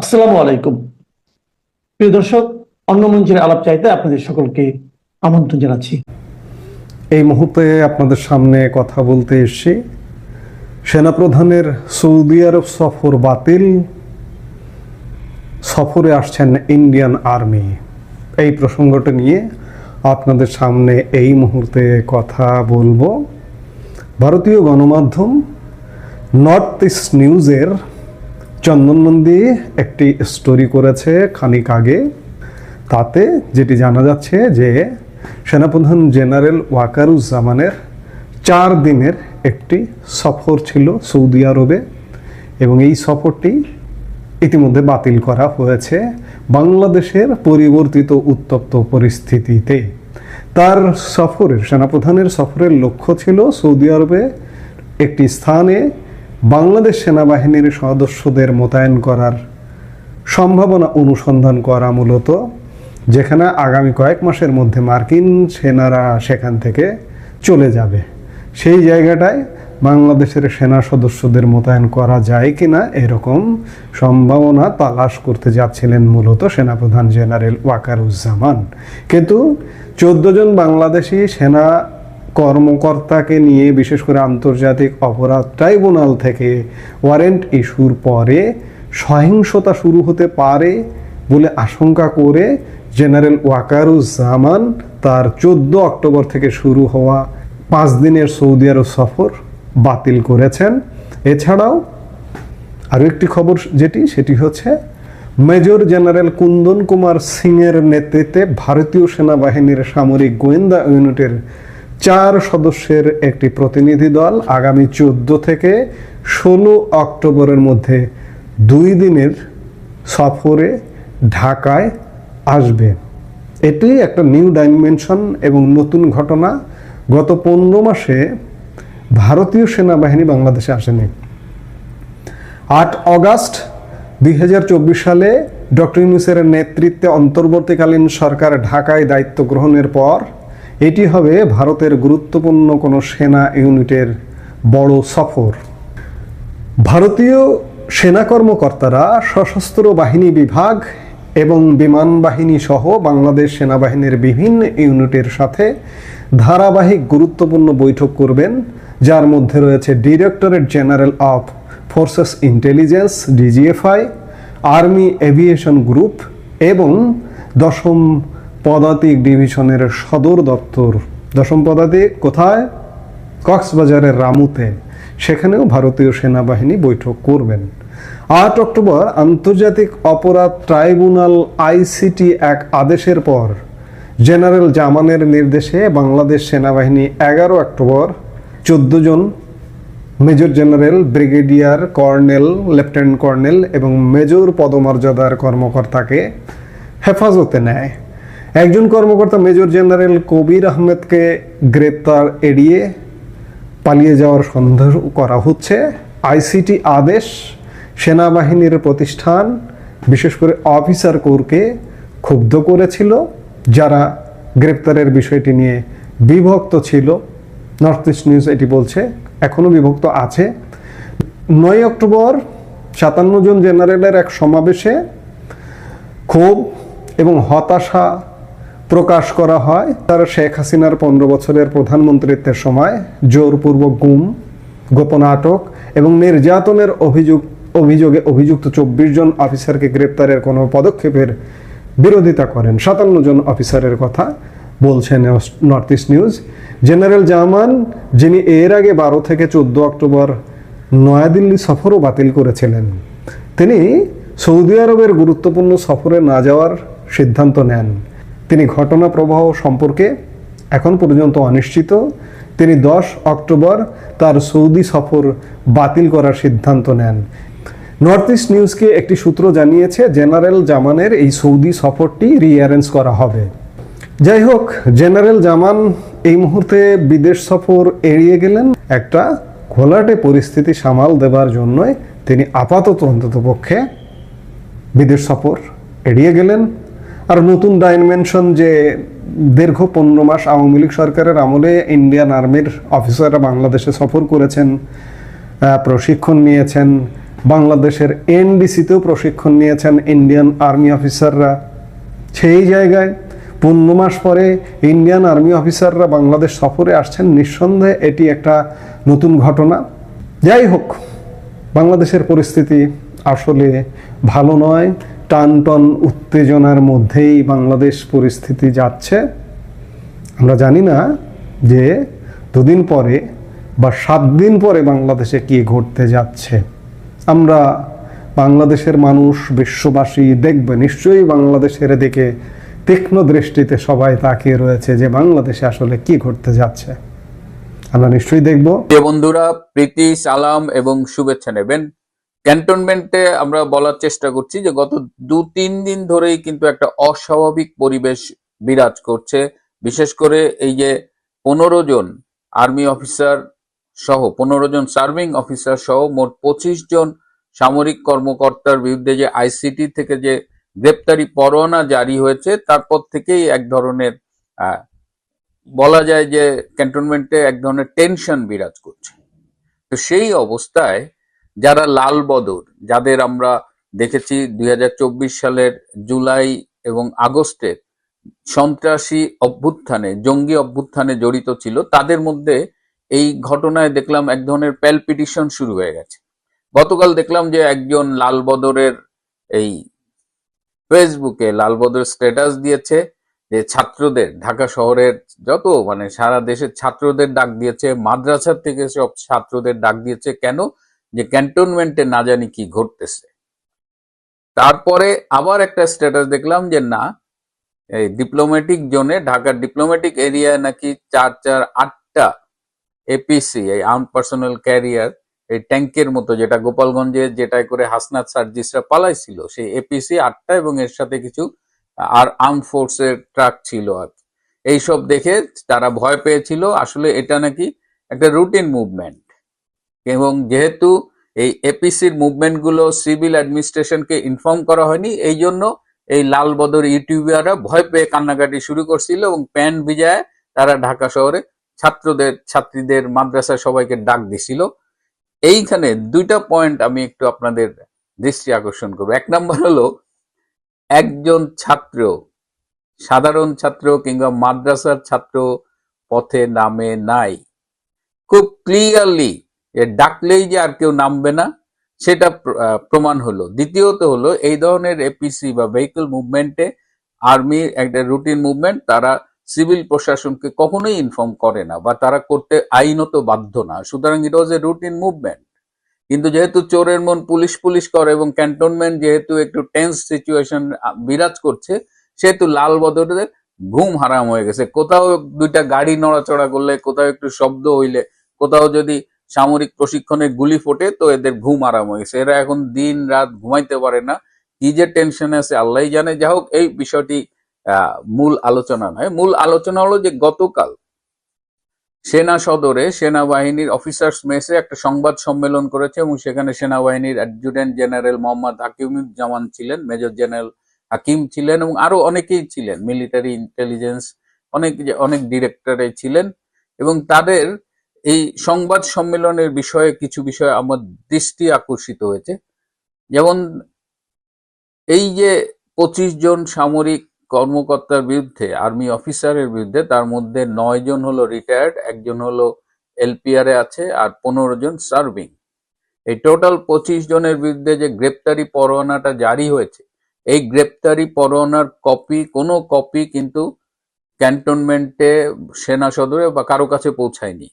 আসসালামু আলাইকুম। প্রিয় দর্শক, অন্য মঞ্চের আলাপ চাইতে আপনাদের সকলকে আমন্ত্রণ জানাচ্ছি। এই মুহূর্তে আপনাদের সামনে কথা বলতে এসেছি। সেনাপ্রধানের সৌদি আরব সফর বাতিল। সফরে আসছেন ইন্ডিয়ান আর্মি। এই প্রসঙ্গটা নিয়ে আপনাদের সামনে এই মুহূর্তে কথা বলব। ভারতীয় গণমাধ্যম নর্থ ইস্ট নিউজের চন্দন নন্দী একটি স্টোরি করেছে খানিক আগে। তাতে যেটি জানা যাচ্ছে যে সেনাপ্রধান জেনারেল ওয়াকারুজ্জামানের চার দিনের একটি সফর ছিল সৌদি আরবে এবং এই সফরটি ইতিমধ্যে বাতিল করা হয়েছে বাংলাদেশের পরিবর্তিত উত্তপ্ত পরিস্থিতিতে। তার সফরের, সেনাপ্রধানের সফরের লক্ষ্য ছিল সৌদি আরবে একটি স্থানে বাংলাদেশ সেনাবাহিনীর সদস্যদের মোতায়েন করার সম্ভাবনা অনুসন্ধান করা মূলত, যেখানে আগামী কয়েক মাসের মধ্যে মার্কিন সেনারা সেখান থেকে চলে যাবে। সেই জায়গাটায় বাংলাদেশের সেনা সদস্যদের মোতায়েন করা যায় কি না এরকম সম্ভাবনা তালাশ করতে যাচ্ছিলেন মূলত সেনাপ্রধান জেনারেল ওয়াকারুজ্জামান। কিন্তু চোদ্দ জন বাংলাদেশি সেনা কর্মকর্তাকে নিয়ে, বিশেষ করে আন্তর্জাতিক অপরাধ ট্রাইব্যুনাল থেকে ওয়ারেন্ট ইস্যুর পরে সহিংসতা শুরু হতে পারে বলে আশঙ্কা করে জেনারেল ওয়াকারুজ্জামান তার চোদ্দ অক্টোবর থেকে শুরু হওয়া পাঁচ দিনের সৌদি আরব সফর বাতিল করেছেন। এছাড়াও আরও একটি খবর যেটি, সেটি হচ্ছে মেজর জেনারেল কুন্দন কুমার সিংয়ের নেতৃত্বে ভারতীয় সেনাবাহিনীর সামরিক গোয়েন্দা ইউনিটের চার সদস্যের একটি প্রতিনিধি দল আগামী চোদ্দ থেকে ষোলো অক্টোবরের মধ্যে দুই দিনের সফরে ঢাকায় আসবে। এটি একটা নিউ ডাইমেনশন এবং নতুন ঘটনা। গত পনেরো মাসে ভারতীয় সেনাবাহিনী বাংলাদেশে আসেনি। আট অগাস্ট দুই হাজার চব্বিশ সালে ডক্টর ইউনুসের নেতৃত্বে অন্তর্বর্তীকালীন সরকার ঢাকায় দায়িত্ব গ্রহণের পর এটি হবে ভারতের গুরুত্বপূর্ণ কোনো সেনা ইউনিটের বড় সফর। ভারতীয় সেনা কর্মকর্তারা সশস্ত্র বাহিনী বিভাগ এবং বিমান বাহিনী সহ বাংলাদেশ সেনাবাহিনীর বিভিন্ন ইউনিটের সাথে ধারাবাহিক গুরুত্বপূর্ণ বৈঠক করবেন, যার মধ্যে রয়েছে directorate general of forces intelligence, DGFI, army aviation group এবং দশম পদাতিক ডিভিশনের সদর দপ্তর। দশম পদাতিক কোথায়? কক্সবাজারের রামুতে। সেখানেও ভারতীয় সেনাবাহিনী বৈঠক করবেন। আট অক্টোবর আন্তর্জাতিক অপরাধ ট্রাইব্যুনাল আইসিটি এক আদেশের পর জেনারেল জামানের নির্দেশে বাংলাদেশ সেনাবাহিনী এগারো অক্টোবর চোদ্দ জন major general, brigadier colonel, lieutenant colonel এবং মেজর পদমর্যাদার কর্মকর্তাকে হেফাজতে নেয়। একজন কর্মকর্তা মেজর জেনারেল কবির আহমেদকে গ্রেপ্তার এড়িয়ে পালিয়ে যাওয়ার সন্দেহ করা হচ্ছে। আইসিটি আদেশ, সেনাবাহিনীর প্রতিষ্ঠান, বিশেষ করে অফিসার কোরকে ক্ষুব্ধ করেছিল, যারা গ্রেপ্তারের বিষয়টি নিয়ে বিভক্ত ছিল। নর্থ ইস্ট নিউজ এটি বলছে এখনও বিভক্ত আছে। নয় অক্টোবর সাতান্ন জন জেনারেলের এক সমাবেশে ক্ষোভ এবং হতাশা প্রকাশ করা হয়। তার শেখ হাসিনার পনেরো বছরের প্রধানমন্ত্রিত্বের সময় জোরপূর্বক গুম গোপন আটক এবং নির্যাতনের অভিযোগ, অভিযোগে অভিযুক্ত চব্বিশ জন অফিসারকে গ্রেপ্তারের কোনো পদক্ষেপের বিরোধিতা করেন। সাতান্ন জন অফিসারের কথা বলছেন North East News. General Zaman, যিনি এর আগে বারো থেকে চোদ্দ অক্টোবর নয়াদিল্লি সফরও বাতিল করেছিলেন, তিনি সৌদি আরবের গুরুত্বপূর্ণ সফরে না যাওয়ার সিদ্ধান্ত নেন। তিনি ঘটনা প্রবাহ সম্পর্কে এখন পর্যন্ত অনিশ্চিত। তিনি দশ অক্টোবর তার সৌদি সফর বাতিল করার সিদ্ধান্ত নেন। নর্থ ইস্ট নিউজকে একটি সূত্র জানিয়েছে, জেনারেল জামানের এই সৌদি সফরটি রিঅ্যারেঞ্জ করা হবে। যাই হোক, জেনারেল জামান এই মুহূর্তে বিদেশ সফর এড়িয়ে গেলেন। একটা ঘোলাটে পরিস্থিতি সামাল দেবার জন্যই তিনি আপাতত অন্তত পক্ষে বিদেশ সফর এড়িয়ে গেলেন। আর নতুন ডাইমেনশন যে দীর্ঘ পনেরো মাস আওয়ামী লীগ সরকারের আমলে ইন্ডিয়ান আর্মির অফিসাররা বাংলাদেশে সফর করেছেন প্রশিক্ষণ নিয়েছেন, বাংলাদেশের এনডিসিতেও প্রশিক্ষণ নিয়েছেন ইন্ডিয়ান আর্মি অফিসাররা সেই জায়গায় পনেরো মাস পরে ইন্ডিয়ান আর্মি অফিসাররা বাংলাদেশ সফরে আসছেন, নিঃসন্দেহে এটি একটা নতুন ঘটনা। যাই হোক, বাংলাদেশের পরিস্থিতি আসলে ভালো নয়। টান টন উত্তেজনার মধ্যেই বাংলাদেশ পরিস্থিতি যাচ্ছে। আমরা জানি না যে দুদিন পরে বা সাত দিন পরে বাংলাদেশে কি ঘটতে যাচ্ছে। আমরা বাংলাদেশের মানুষ, বিশ্ববাসী দেখবে, নিশ্চয়ই বাংলাদেশের দিকে তীক্ষ্ণ দৃষ্টিতে সবাই তাকিয়ে রয়েছে যে বাংলাদেশে আসলে কি ঘটতে যাচ্ছে। আমরা নিশ্চয়ই দেখব। বন্ধুরা, প্রীতি, সালাম এবং শুভেচ্ছা নেবেন। ক্যান্টনমেন্টে আমরা বলার চেষ্টা করছি যে গত দু, তিন দিন ধরেই কিন্তু একটা অস্বাভাবিক পরিবেশ বিরাজ করছে। বিশেষ করে এই যে পনেরো জন আর্মি অফিসার সহ, পনেরো জন সার্ভিং অফিসার সহ মোট পঁচিশ জন সামরিক কর্মকর্তার বিরুদ্ধে যে আইসিটি থেকে যে গ্রেপ্তারি পরোয়ানা জারি হয়েছে, তারপর থেকেই এক ধরনের বলা যায় যে ক্যান্টনমেন্টে এক ধরনের টেনশন বিরাজ করছে। তো সেই অবস্থায় যারা লাল বদর, যাদের আমরা দেখেছি দুই হাজার চব্বিশ সালের জুলাই এবং আগস্টের সন্ত্রাসী অভ্যুত্থানে, জঙ্গি অভ্যুত্থানে জড়িত ছিল, তাদের মধ্যে এই ঘটনায় দেখলাম এক ধরনের প্যালপিটিশন শুরু হয়ে গেছে। গতকাল দেখলাম যে একজন লাল বদরের এই ফেসবুকে লাল বদর স্ট্যাটাস দিয়েছে যে ছাত্রদের, ঢাকা শহরের যত মানে সারা দেশের ছাত্রদের ডাক দিয়েছে, মাদ্রাসার থেকে সব ছাত্রদের ডাক দিয়েছে, কেন যে ক্যান্টনমেন্টে না জানি কি ঘটতেছে। তারপরে আবার একটা স্ট্যাটাস দেখলাম যে না, এই ডিপ্লোম্যাটিক জোনে ঢাকার ডিপ্লোম্যাটিক এরিয়ায় নাকি চার চার, আটটা এপিসি এই আর্ম পার্সোনাল ক্যারিয়ার এই ট্যাঙ্কের মতো যেটা গোপালগঞ্জে যেটায় করে হাসনাত সার্জিসরা পালাইছিল, সেই এপিসি আটটা এবং এর সাথে কিছু আর আর্ম ফোর্সের ট্রাক ছিল আর। এইসব দেখে তারা ভয় পেয়েছিল। আসলে এটা নাকি একটা রুটিন মুভমেন্ট এবং যেহেতু এই এপিসির মুভমেন্টগুলো সিভিল অ্যাডমিনিস্ট্রেশনকে ইনফর্ম করা হয়নি এই জন্য এই লাল বদর ইউটিউবাররা ভয় পেয়ে কান্নাকাটি শুরু করছিল এবং প্যান ভিজায় তারা ঢাকা শহরে ছাত্রদের, ছাত্রীদের মাদ্রাসা সবাইকে ডাক দিছিল। এইখানে দুইটা পয়েন্ট আমি একটু আপনাদের দৃষ্টি আকর্ষণ করব। এক নম্বর হলো, একজন ছাত্র, সাধারণ ছাত্র কিংবা মাদ্রাসার ছাত্র পথে নামে নাই। খুব ক্লিয়ারলি ডাকলেই যে আর কেউ নামবে না, সেটা প্রমাণ হলো। দ্বিতীয়ত হলো, এই ধরনের এপিসি বা ভেহিকল মুভমেন্টে আর্মির একটা রুটিন মুভমেন্ট তারা সিভিল প্রশাসনকে কখনোই ইনফর্ম করে না বা তারা করতে আইনত বাধ্য না। সুতরাং ইট ওয়াজ এ রুটিন মুভমেন্ট কিন্তু যেহেতু চোরের মন পুলিশ পুলিশ করে এবং ক্যান্টনমেন্ট যেহেতু একটু টেন্স সিচুয়েশন বিরাজ করছে, সেহেতু লাল বদরের ঘুম হারাম হয়ে গেছে। কোথাও দুইটা গাড়ি নড়াচড়া করলে, কোথাও একটু শব্দ হইলে, কোথাও যদি সামরিক প্রশিক্ষণে গুলি ফোটে, তো এদের ঘুম আরাম হয়েছে এরা এখন দিন রাত ঘুমাইতে পারে না। কি যে টেনশন আছে, আল্লাহ জানে। যা হোক, এই বিষয়টি মূল আলোচনা নয়। মূল আলোচনা হলো যে গতকাল সেনা সদরে সেনাবাহিনীর অফিসার্স মেসে একটা সংবাদ সম্মেলন করেছে এবং সেখানে সেনাবাহিনীর অ্যাডজুটেন্ট জেনারেল মোহাম্মদ হাকিমুজ্জামান ছিলেন, মেজর জেনারেল হাকিম ছিলেন এবং আরও অনেকেই ছিলেন। মিলিটারি ইন্টেলিজেন্স অনেক অনেক ডিরেক্টরে ছিলেন এবং তাদের এই সংবাদ সম্মেলনের বিষয়ে কিছু বিষয় আমার দৃষ্টি আকর্ষিত হয়েছে। যেমন, এই যে পঁচিশ জন সামরিক কর্মকর্তার বিরুদ্ধে, আর্মি অফিসারের বিরুদ্ধে, তার মধ্যে নয় জন হলো রিটায়ার্ড একজন হলো এলপিআর আছে, আর পনেরো জন সার্ভিং এই টোটাল পঁচিশ জনের বিরুদ্ধে যে গ্রেপ্তারি পরোয়ানাটা জারি হয়েছে, এই গ্রেপ্তারি পরোয়ানার কপি কোনো কপি কিন্তু ক্যান্টনমেন্টে সেনা সদরে বা কারও কাছে পৌঁছায়নি।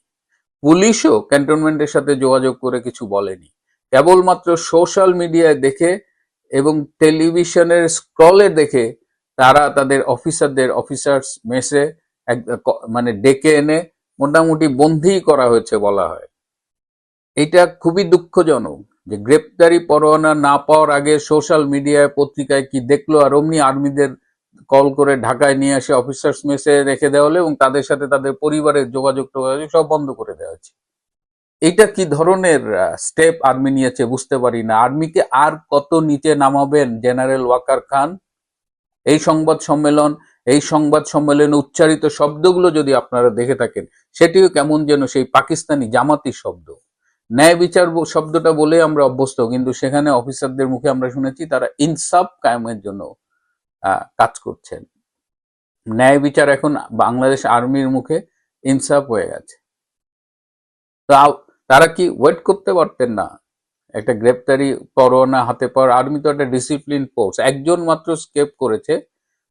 পুলিশও ক্যান্টনমেন্টের সাথে যোগাযোগ করে কিছু বলেনি। কেবলমাত্র সোশ্যাল মিডিয়ায় দেখে এবং টেলিভিশনের স্ক্রলে দেখে তারা তাদের অফিসারদের, অফিসার্স মেসে এক মানে ডেকে এনে মোটামুটি বন্দী করা হয়েছে বলা হয়। এটা খুবই দুঃখজনক যে গ্রেপ্তারি পরোয়ানা না পাওয়ার আগে সোশ্যাল মিডিয়ায় পত্রিকায় কি দেখল আর অমনি আর্মিদের কল করে ঢাকায় নিয়ে এসে অফিসার্স মেসে রেখে দেওয়া হলো এবং তাদের সাথে তাদের পরিবারের যোগাযোগ টোগাযোগ সব বন্ধ করে দেওয়া হয়েছে। এটা কি ধরনের স্টেপ আর্মি নিয়েছে বুঝতে পারি না। আর্মিকে আর কত নিচে নামাবেন জেনারেল ওয়াকার খান? এই সংবাদ সম্মেলন, এই সংবাদ সম্মেলনে উচ্চারিত শব্দগুলো যদি আপনারা দেখে থাকেন, সেটিও কেমন যেন সেই পাকিস্তানি জামাতি শব্দ। ন্যায় বিচার শব্দটা বলে আমরা অভ্যস্ত, কিন্তু সেখানে অফিসারদের মুখে আমরা শুনেছি তারা ইনসাফ কায়েমের জন্য কাজ করছেন। ন্যায় বিচার এখন বাংলাদেশ আর্মির মুখে ইনসাফ হয়ে গেছে। তারা কি ওয়েট করতে পারতেন না? একটা গ্রেপ্তারি পরোয়ানা হাতে পাওয়ার আর্মি তো একটা ডিসিপ্লিন ফোর্স একজন মাত্র স্কেপ করেছে,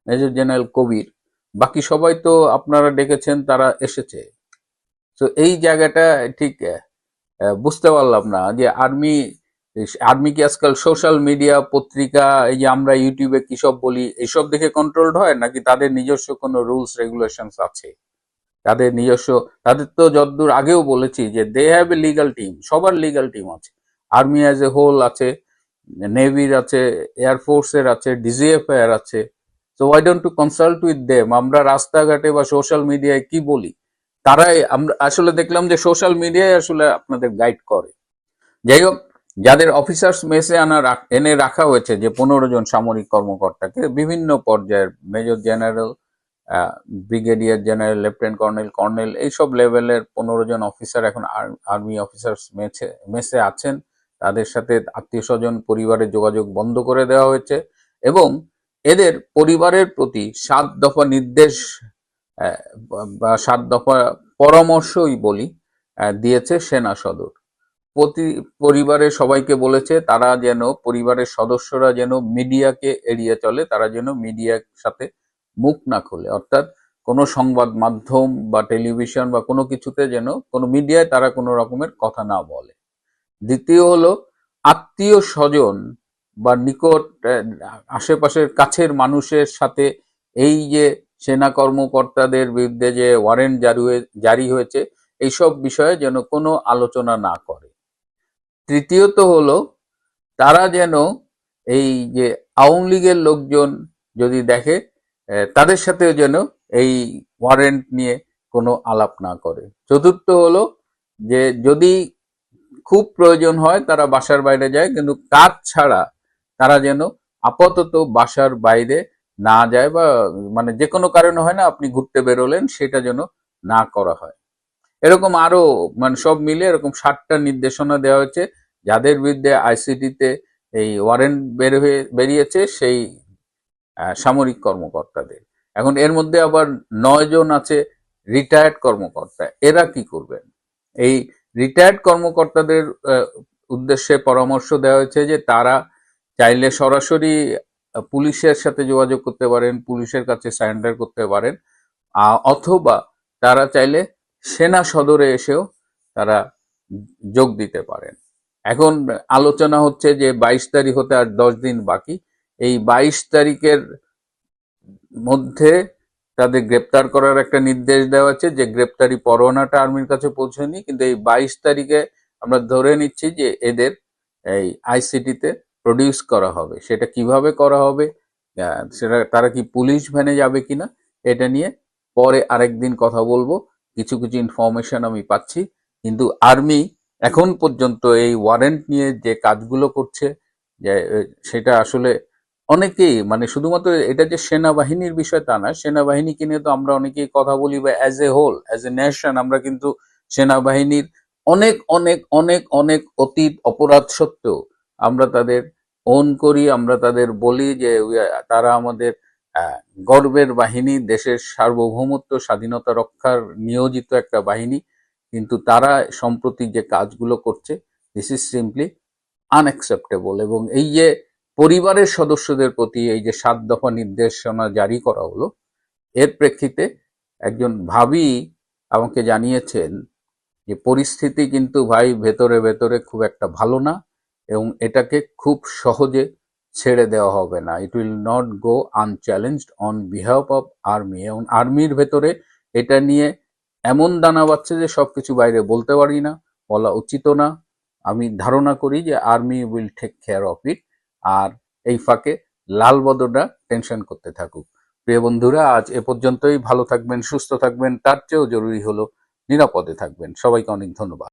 মেজর জেনারেল কবির। বাকি সবাই তো আপনারা ডেকেছেন, তারা এসেছে। তো এই জায়গাটা ঠিক বুঝতে পারলাম না যে আর্মি আর্মি কি আজকাল সোশ্যাল মিডিয়া পত্রিকা, এই যে আমরা ইউটিউবে কি সব বলি এইসব দেখে কন্ট্রোলড হয়? নাকি তাদের নিজস্ব কোনো রুলস রেগুলেশনস আছে? তাদের নিজস্ব, তাদের তো যতদূর আগেও বলেছি যে they have a legal team সবার লিগাল টিম আছে। আর্মি অ্যাজ এ হোল আছে নেভির আছে এয়ারফোর্সের আছে ডিজিএফ এর আছে। So why don't to consult with them আমরা রাস্তাঘাটে বা সোশ্যাল মিডিয়ায় কি বলি? তারাই, আমরা, আসলে দেখলাম যে সোশ্যাল মিডিয়ায় আসলে আপনাদের গাইড করে। যাই হোক যাদের অফিসার্স মেসে আনা এনে রাখা হয়েছে যে পনেরো জন সামরিক কর্মকর্তাকে বিভিন্ন পর্যায়ের major general brigadier general, lieutenant colonel colonel এইসব লেভেলের পনেরো জন অফিসার এখন আর্মি অফিসার্স মেসে মেসে আছেন। তাদের সাথে আত্মীয় স্বজন, পরিবারের যোগাযোগ বন্ধ করে দেওয়া হয়েছে এবং এদের পরিবারের প্রতি সাত দফা নির্দেশ বা- সাত দফা পরামর্শই বলি দিয়েছে সেনা সদর। প্রতি পরিবারের সবাইকে বলেছে, তারা যেন, পরিবারের সদস্যরা যেন মিডিয়াকে এড়িয়ে চলে, তারা যেন মিডিয়ার সাথে মুখ না খোলে। অর্থাৎ কোনো সংবাদ মাধ্যম বা টেলিভিশন বা কোনো কিছুতে যেন কোনো মিডিয়ায় তারা কোনো রকমের কথা না বলে। দ্বিতীয় হলো, আত্মীয় স্বজন বা নিকট আশেপাশের কাছের মানুষের সাথে এই যে সেনা কর্মকর্তাদের বিরুদ্ধে যে ওয়ারেন্ট জারি হয়ে- জারি হয়েছে, এইসব বিষয়ে যেন কোনো আলোচনা না করে। তৃতীয়ত হলো, তারা যেন এই যে আওয়ামী লীগের লোকজন যদি দেখে তাদের সাথেও যেন এই ওয়ারেন্ট নিয়ে কোনো আলাপ না করে। চতুর্থ হলো যে যদি খুব প্রয়োজন হয় তারা বাসার বাইরে যায়, কিন্তু কাজ ছাড়া তারা যেন আপাতত বাসার বাইরে না যায় বা মানে যে কোনো কারণে হয় না, আপনি ঘুরতে বেরোলেন, সেটা যেন না করা হয়। এরকম আরও মানে সব মিলে এরকম ষাটটা নির্দেশনা দেওয়া হয়েছে, যাদের বিরুদ্ধে আইসিটিতে এই ওয়ারেন্ট বের হয়ে, বেরিয়েছে সেই সামরিক কর্মকর্তাদের। এখন এর মধ্যে আবার নয় জন আছে রিটায়ার্ড কর্মকর্তা। এরা কি করবেন? এই রিটায়ার্ড কর্মকর্তাদের উদ্দেশ্যে পরামর্শ দেওয়া হয়েছে যে তারা চাইলে সরাসরি পুলিশের সাথে যোগাযোগ করতে পারেন, পুলিশের কাছে সারেন্ডার করতে পারেন অথবা তারা চাইলে সেনা সদরে এসেও তারা যোগ দিতে পারেন। এখন আলোচনা হচ্ছে যে বাইশ তারিখ হতে আর দশ দিন বাকি। এই বাইশ তারিখের মধ্যে তাদের গ্রেপ্তার করার একটা নির্দেশ দেওয়া আছে যে গ্রেপ্তারি পরোয়ানাটা আর্মির কাছে পৌঁছয়নি, কিন্তু এই বাইশ তারিখে আমরা ধরে নিচ্ছি যে এদের এই আইসিটিতে প্রডিউস করা হবে। সেটা কীভাবে করা হবে সেটা তারা কি পুলিশ ভ্যানে যাবে কিনা, এটা নিয়ে পরে আরেকদিন কথা বলব। কিছু কিছু ইনফরমেশন আমি পাচ্ছি। কিন্তু আর্মি এখন পর্যন্ত এই ওয়ারেন্ট নিয়ে যে কাজগুলো করছে সেটা আসলে অনেকেই মানে শুধুমাত্র এটা যে সেনাবাহিনীর বিষয় তা না সেনাবাহিনীকে নিয়ে তো আমরা অনেকেই কথা বলি বা as a whole as a nation আমরা কিন্তু সেনাবাহিনীর অনেক অনেক অনেক অনেক অতীত অপরাধ সত্ত্বেও আমরা তাদের ওন করি, আমরা তাদের বলি যে তারা আমাদের গর্বের বাহিনী, দেশের সার্বভৌমত্ব, স্বাধীনতা রক্ষার নিয়োজিত একটা বাহিনী। কিন্তু তারা সম্প্রতি যে কাজগুলো করছে দিস ইজ সিম্পলি আনএক্সেপ্টেবল এবং এই যে পরিবারের সদস্যদের প্রতি এই যে সাত দফা নির্দেশনা জারি করা হলো, এর প্রেক্ষিতে একজন ভাবি আমাকে জানিয়েছেন যে পরিস্থিতি কিন্তু ভাই ভেতরে ভেতরে খুব একটা ভালো না এবং এটাকে খুব সহজে ছেড়ে দেওয়া হবে না। It will not go unchallenged on behalf of army এবং আর্মির ভেতরে এটা নিয়ে এমন দানা বাচ্ছে যে সবকিছু বাইরে বলতে পারি না, বলা উচিত না। আমি ধারণা করি যে army will take care of it আর এই ফাঁকে লাল বদরটা টেনশন করতে থাকুক। প্রিয় বন্ধুরা, আজ এ পর্যন্তই। ভালো থাকবেন, সুস্থ থাকবেন। তার চেয়েও জরুরি হলো নিরাপদে থাকবেন। সবাইকে অনেক ধন্যবাদ।